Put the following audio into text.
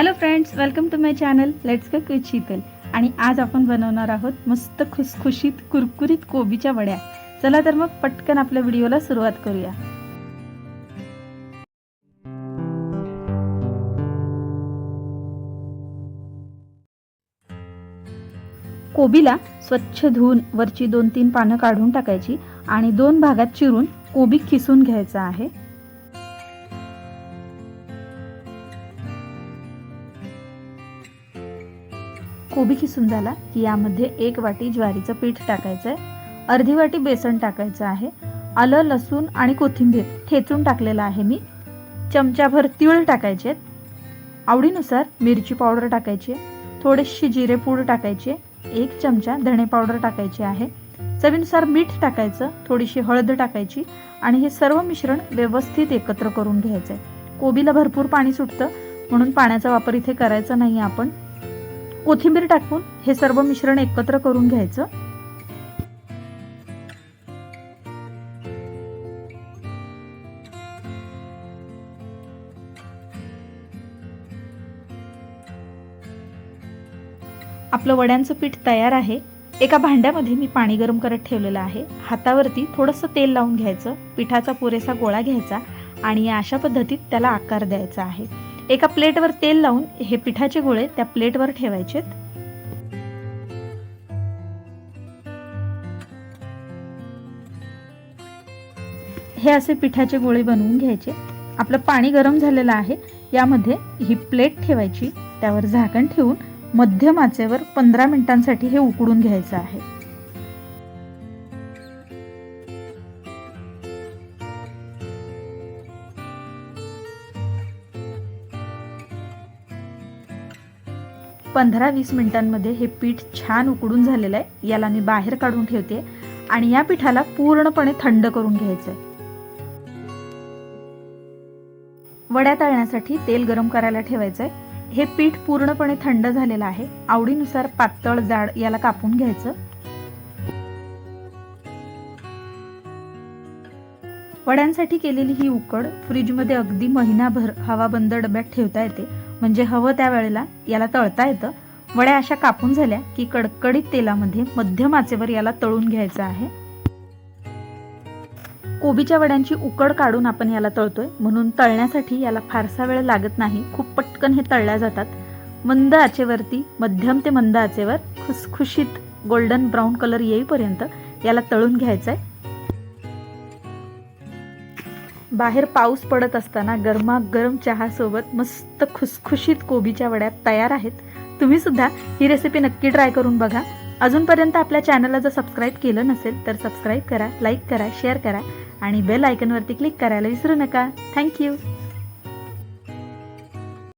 Hello friends welcome to my channel let's cook with Sheetal आणि आज आपण बनवणार आहोत मस्त खुसखुशीत कुरकुरीत कोबीच्या वड्या. चला तर मग पटकन आपल्या व्हिडिओला सुरुवात करूया. कोबीला स्वच्छ धुवून वरची दोन तीन पानं काढून टाकायची आणि दोन भागात चिरून कोबी किसून घ्यायचा आहे. कोबी किसून झाला की यामध्ये एक वाटी ज्वारीचं पीठ टाकायचं आहे अर्धी वाटी बेसन टाकायचं आहे आलं लसूण आणि कोथिंबीर ठेचून टाकलेलं आहे मी. चमच्याभर तीळ टाकायचे. आवडीनुसार मिरची पावडर टाकायची. आहे थोडीशी जिरे पूड टाकायचे. एक चमचा धणे पावडर टाकायची आहे. चवीनुसार मीठ टाकायचं. थोडीशी हळद टाकायची आणि हे सर्व मिश्रण व्यवस्थित एकत्र करून घ्यायचं आहे कोबीला भरपूर पाणी सुटतं म्हणून पाण्याचा वापर इथे करायचा नाही आपण. कोथिंबीर टाकून हे सर्व मिश्रण एकत्र करून घ्यायचं. आपलं वड्यांचं पीठ तयार आहे. एका भांड्यामध्ये मी पाणी गरम करत ठेवलेलं आहे. हातावरती थोडंसं तेल लावून घ्यायचं. पिठाचा पुरेसा गोळा घ्यायचा आणि अशा पद्धतीत त्याला आकार द्यायचा आहे. एका प्लेटवर तेल लावून हे पिठाचे गोळे त्या प्लेटवर ठेवायचेत. हे असे पिठाचे गोळे बनवून घ्यायचे. आपलं पाणी गरम झालेलं आहे. यामध्ये ही प्लेट ठेवायची. त्यावर झाकण ठेवून मध्यम आचेवर पंधरा मिनिटांसाठी हे उकडून घ्यायचं आहे. पंधरा वीस मिनिटांमध्ये हे पीठ छान उकडून झालेलं आहे. याला मी बाहेर काढून ठेवते. आणि या पिठाला पूर्णपणे थंड करून घ्यायचं आहे वड्या तळण्यासाठी तेल गरम करायला ठेवायचं आहे हे पीठ पूर्णपणे थंड झालेलं आहे. आवडीनुसार पातळ जाड याला कापून घ्यायचं. वड्यांसाठी केलेली ही उकड फ्रीजमध्ये अगदी महिनाभर हवाबंद डब्यात ठेवता येते. म्हणजे हवं त्या वेळेला याला तळता येतं. वड्या अशा कापून झाल्या की कडकडीत तेलामध्ये मध्यम आचेवर याला तळून घ्यायचं आहे. कोबीच्या वड्यांची उकड काढून आपण याला तळतोय. म्हणून तळण्यासाठी याला फारसा वेळ लागत नाही. खूप पटकन हे तळल्या जातात. मंद आचेवरती मध्यम ते मंद आचेवर खुसखुशीत गोल्डन ब्राऊन कलर येईपर्यंत याला तळून घ्यायचं आहे बाहेर पाऊस पडत असताना गरमागरम चहासोबत मस्त खुसखुशीत कोबीच्या वड्या तयार आहेत. तुम्ही सुद्धा ही रेसिपी नक्की ट्राय करून बघा. अजूनपर्यंत आपल्या चॅनलला जर सबस्क्राईब केलं नसेल तर सबस्क्राईब करा लाईक करा शेअर करा आणि बेल आयकनवरती क्लिक करायला विसरू नका. थँक्यू